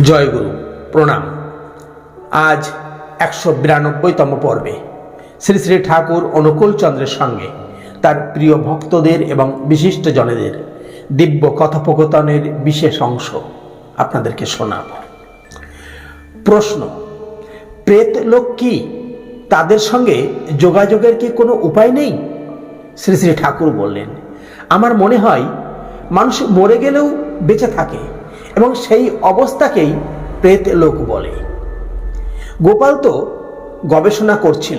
জয়গুরু প্রণাম। আজ একশো বিরানব্বইতম পর্বে শ্রী শ্রী ঠাকুর অনুকূল চন্দ্রের সঙ্গে তার প্রিয় ভক্তদের এবং বিশিষ্ট জনেদের দিব্য কথোপকথনের বিশেষ অংশ আপনাদেরকে শোনাব। প্রশ্ন, প্রেত লোক কি তাদের সঙ্গে যোগাযোগের কি কোনো উপায় নেই? শ্রী শ্রী ঠাকুর বললেন, আমার মনে হয় মানুষ মরে গেলেও বেঁচে থাকে। এবং সেই অবস্থাকেই প্রেত লোক বলে। গোপাল তো গবেষণা করছিল।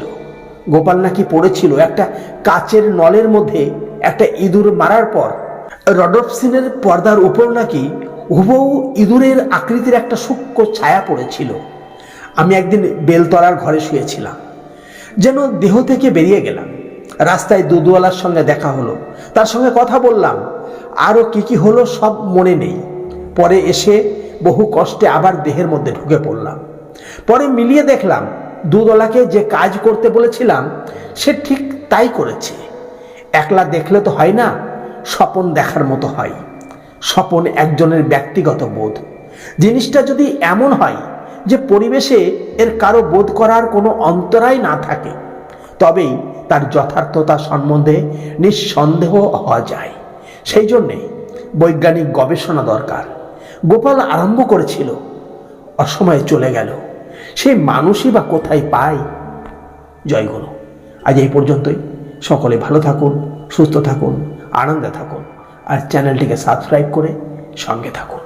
গোপাল নাকি পড়েছিল একটা কাচের নলের মধ্যে একটা ইঁদুর মারার পর। রডপসিনের পর্দার উপর নাকি হুবহু ইঁদুরের আকৃতির একটা সূক্ষ্ম ছায়া পড়েছিল। আমি একদিন বেলতলার ঘরে শুয়েছিলাম। যেন দেহ থেকে বেরিয়ে গেলাম। রাস্তায় দুধওয়ালার সঙ্গে দেখা হলো। তার সঙ্গে কথা বললাম। আরও কি কি হলো সব মনে নেই। পরে এসে বহু কষ্টে আবার দেহের মধ্যে ঢুকে পড়লাম। পরে মিলিয়ে দেখলাম, দুদলাকে যে কাজ করতে বলেছিলাম, সে ঠিক তাই করেছে। একলা দেখলে তো হয় না, স্বপন দেখার মতো হয়। স্বপন একজনের ব্যক্তিগত বোধ। জিনিসটা যদি এমন হয় যে পরিবেশে এর কারও বোধ করার কোনো অন্তরায় না থাকে, তবেই তার যথার্থতা সম্বন্ধে নিঃসন্দেহ হওয়া যায়। সেই জন্যে বৈজ্ঞানিক গবেষণা দরকার। গোপাল আরম্ভ করেছিল। অসময়ে চলে গেল। সেই মানুষই বা কোথায় পায়? জয়গুরু আজ এই পর্যন্তই। সকলে ভালো থাকুন, সুস্থ থাকুন, আনন্দে থাকুন, আর চ্যানেলটিকে সাবস্ক্রাইব করে সঙ্গে থাকুন।